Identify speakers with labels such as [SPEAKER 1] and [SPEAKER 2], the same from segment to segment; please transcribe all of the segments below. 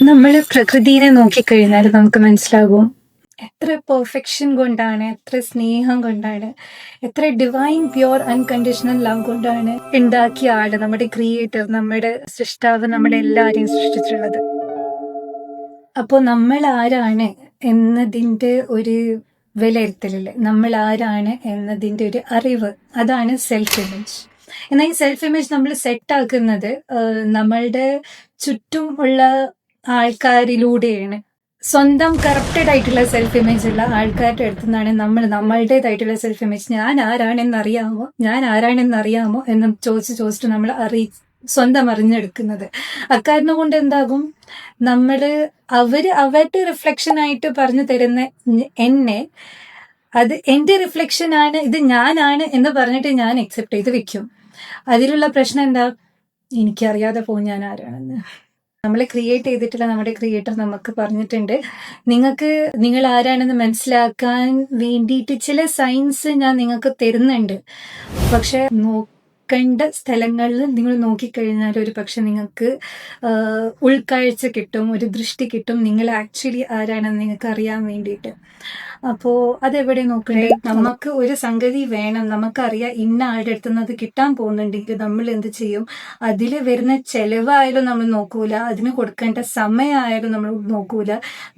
[SPEAKER 1] നമ്മൾ പ്രകൃതിയെ നോക്കിക്കഴിഞ്ഞാൽ നമുക്ക് മനസ്സിലാകും എത്ര പെർഫെക്ഷൻ കൊണ്ടാണ് എത്ര സ്നേഹം കൊണ്ടാണ് എത്ര ഡിവൈൻ പ്യുവർ അൺകണ്ടീഷണൽ ലവ് കൊണ്ടാണ് ഉണ്ടാക്കിയ ആൾ നമ്മുടെ ക്രിയേറ്റർ നമ്മുടെ സൃഷ്ടാവ് നമ്മുടെ എല്ലാവരെയും സൃഷ്ടിച്ചിട്ടുള്ളത്. അപ്പോൾ നമ്മൾ ആരാണ് എന്നതിന്റെ ഒരു വിലയിരുത്തലിൽ നമ്മൾ ആരാണ് എന്നതിന്റെ ഒരു അറിവ്. അതാണ് സെൽഫ് ഇമേജ് എന്നാൽ ഈ സെൽഫ് ഇമേജ് നമ്മൾ സെറ്റാക്കുന്നത് നമ്മളുടെ ചുറ്റും ഉള്ള ആൾക്കാരിലൂടെയാണ്. സ്വന്തം കറപ്റ്റഡ് ആയിട്ടുള്ള സെൽഫ് ഇമേജ് ഉള്ള ആൾക്കാരുടെ അടുത്ത് നിന്നാണ് നമ്മൾ നമ്മളുടേതായിട്ടുള്ള സെൽഫ് ഇമേജ് ഞാൻ ആരാണെന്ന് അറിയാമോ ഞാൻ ആരാണെന്ന് അറിയാമോ എന്ന് ചോദിച്ച് ചോദിച്ചിട്ട് നമ്മൾ അറി സ്വന്തം അറിഞ്ഞെടുക്കുന്നത്. അക്കാരണം കൊണ്ട് എന്താകും? നമ്മൾ അവർ അവരുടെ റിഫ്ലക്ഷൻ ആയിട്ട് പറഞ്ഞു തരുന്ന എന്നെ അത് എന്റെ റിഫ്ലക്ഷൻ ആണ് ഇത് ഞാനാണ് എന്ന് പറഞ്ഞിട്ട് ഞാൻ അക്സെപ്റ്റ് ചെയ്ത് വെക്കും. അതിലുള്ള പ്രശ്നം എന്താ? എനിക്കറിയാതെ പോകും ഞാൻ ആരാണെന്ന്. നമ്മൾ ക്രിയേറ്റ് ചെയ്തിട്ടുള്ള നമ്മുടെ ക്രിയേറ്റർ നമുക്ക് പറഞ്ഞിട്ടുണ്ട്. നിങ്ങൾക്ക് നിങ്ങൾ ആരാണെന്ന് മനസ്സിലാക്കാൻ വേണ്ടിയിട്ട് ചില സയൻസ് ഞാൻ നിങ്ങൾക്ക് തരുന്നുണ്ട്. പക്ഷെ നോക്കേണ്ട സ്ഥലങ്ങളിൽ നിങ്ങൾ നോക്കിക്കഴിഞ്ഞാൽ ഒരു പക്ഷെ നിങ്ങൾക്ക് ഉൾക്കാഴ്ച കിട്ടും ഒരു ദൃഷ്ടി കിട്ടും നിങ്ങൾ ആക്ച്വലി ആരാണെന്ന് നിങ്ങൾക്ക് അറിയാൻ വേണ്ടിയിട്ട്. അപ്പോൾ അതെവിടെ നോക്കണ്ടേ? നമുക്ക് ഒരു സംഗതി വേണം. നമുക്കറിയാം ഇന്ന ആളുടെ അടുത്ത് നിന്ന് അത് കിട്ടാൻ പോകുന്നുണ്ടെങ്കിൽ നമ്മൾ എന്ത് ചെയ്യും? അതിൽ വരുന്ന ചെലവായാലും നമ്മൾ നോക്കൂല. അതിന് കൊടുക്കേണ്ട സമയമായാലും നമ്മൾ നോക്കൂല.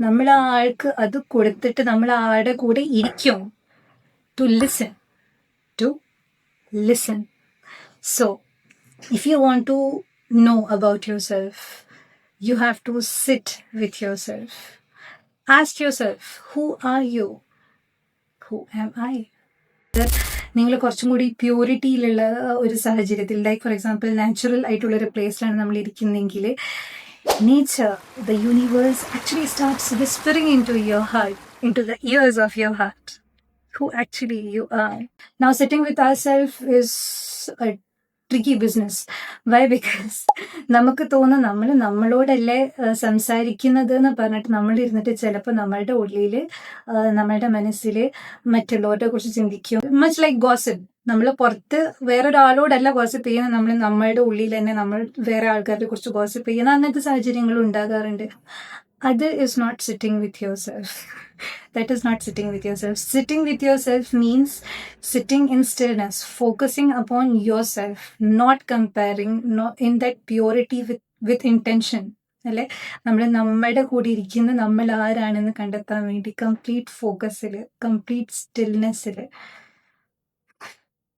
[SPEAKER 1] നമ്മൾ ആ ആൾക്ക് അത് കൊടുത്തിട്ട് നമ്മൾ ആളുടെ കൂടെ ഇരിക്കും? To listen to listen So if you want to know about yourself, you have to sit with yourself. Ask yourself, who are you? Who am I? നിങ്ങൾ കുറച്ചും കൂടി പ്യൂരിറ്റിയിലുള്ള ഒരു സാഹചര്യത്തിൽ ലൈക്ക് ഫോർ എക്സാമ്പിൾ നാച്ചുറൽ ആയിട്ടുള്ള ഒരു പ്ലേസിലാണ് നമ്മൾ ഇരിക്കുന്നതെങ്കിൽ nature the universe actually starts whispering into your heart into the ears of your heart who actually you are. Now, sitting with ourselves is a tricky business why because നമുക്ക് തോന്നുന്നു നമ്മൾ നമ്മളോടല്ലേ സംസാരിക്കുന്നത് എന്ന് പറഞ്ഞിട്ട് നമ്മൾ ഇരുന്നിട്ട് ചിലപ്പോൾ നമ്മളുടെ ഉള്ളിൽ നമ്മളുടെ മനസ്സിൽ മറ്റുള്ളവരെ കുറിച്ച് ചിന്തിക്കും. മച്ച് ലൈക്ക് ഗോസിപ്പ് നമ്മൾ പുറത്ത് വേറൊരാളോടല്ല ഗോസിപ്പ് ചെയ്യുന്നത്. നമ്മൾ നമ്മളുടെ ഉള്ളിൽ തന്നെ നമ്മൾ വേറെ ആൾക്കാരെ കുറിച്ച് ഗോസിപ്പ് ചെയ്യുന്ന അങ്ങനത്തെ സാഹചര്യങ്ങളും ഉണ്ടാകാറുണ്ട്. അത് is not sitting with yourself that is not sitting with yourself. Sitting with yourself means sitting in stillness, focusing upon yourself, not comparing, not in that purity with with intention. അല്ലെ നമ്മൾ നമ്മുടെ കൂടെ ഇരിക്കുന്ന നമ്മൾ ആരാണെന്ന് കണ്ടെത്താൻ വേണ്ടി കംപ്ലീറ്റ് ഫോക്കസിൽ കംപ്ലീറ്റ് സ്റ്റിൽനെസ്സിൽ